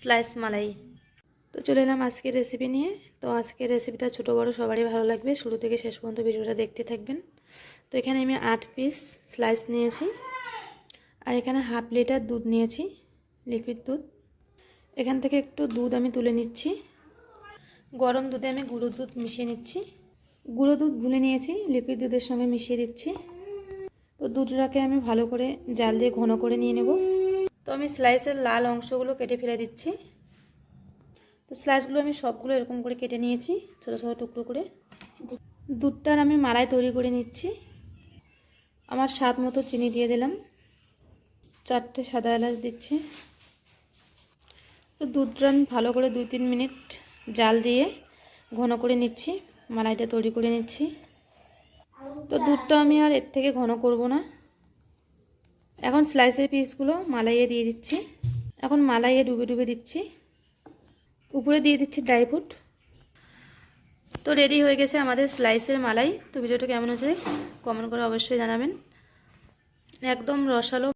Slice মালাই। তো চলে এলাম আজকের রেসিপি নিয়ে। তো আজকের রেসিপিটা ছোটো বড়ো, সবারই ভালো লাগবে। শুরু থেকে শেষ পর্যন্ত ভিডিওটা দেখতে থাকবেন। তো এখানে আমি আট পিস স্লাইস নিয়েছি। আর এখানে হাফ লিটার দুধ নিয়েছি লিকুইড দুধ। এখান থেকে একটু দুধ আমি তুলে নিচ্ছি। গরম দুধে আমি গুঁড়ো দুধ মিশিয়ে নিচ্ছি। গুঁড়ো দুধ গুলে নিয়েছি লিকুইড দুধের সঙ্গে মিশিয়ে দিচ্ছি। তো দুধটাকে আমি ভালো করে জাল দিয়ে ঘন করে নিয়ে নেব। তো আমি স্লাইসের লাল অংশগুলো কেটে ফেলে দিচ্ছি। তো স্লাইসগুলো আমি সবগুলো এরকম করে কেটে নিয়েছি, ছোটো ছোটো, টুকরো করে। দুধটার আমি মালাই তৈরি করে নিচ্ছি। আমার স্বাদ মতো চিনি দিয়ে দিলাম। চারটে সাদা এলাচ দিচ্ছি। তো দুধটা আমি ভালো করে দুই, তিন মিনিট জাল দিয়ে ঘন করে নিচ্ছি, মালাইটা তৈরি করে নিচ্ছি। তো দুধটা আমি আর এর থেকে ঘন করব না। এখন স্লাইসের পিসগুলো মালাইয়ে দিয়ে দিচ্ছি। এখন মালাইয়ে ডুবে ডুবে দিচ্ছি। উপরে দিয়ে দিচ্ছি ড্রাই ফ্রুট তো রেডি হয়ে গেছে আমাদের স্লাইসের মালাই। তো ভিডিওটা কেমন হচ্ছে কমেন্ট করে অবশ্যই জানাবেন। একদম রসালো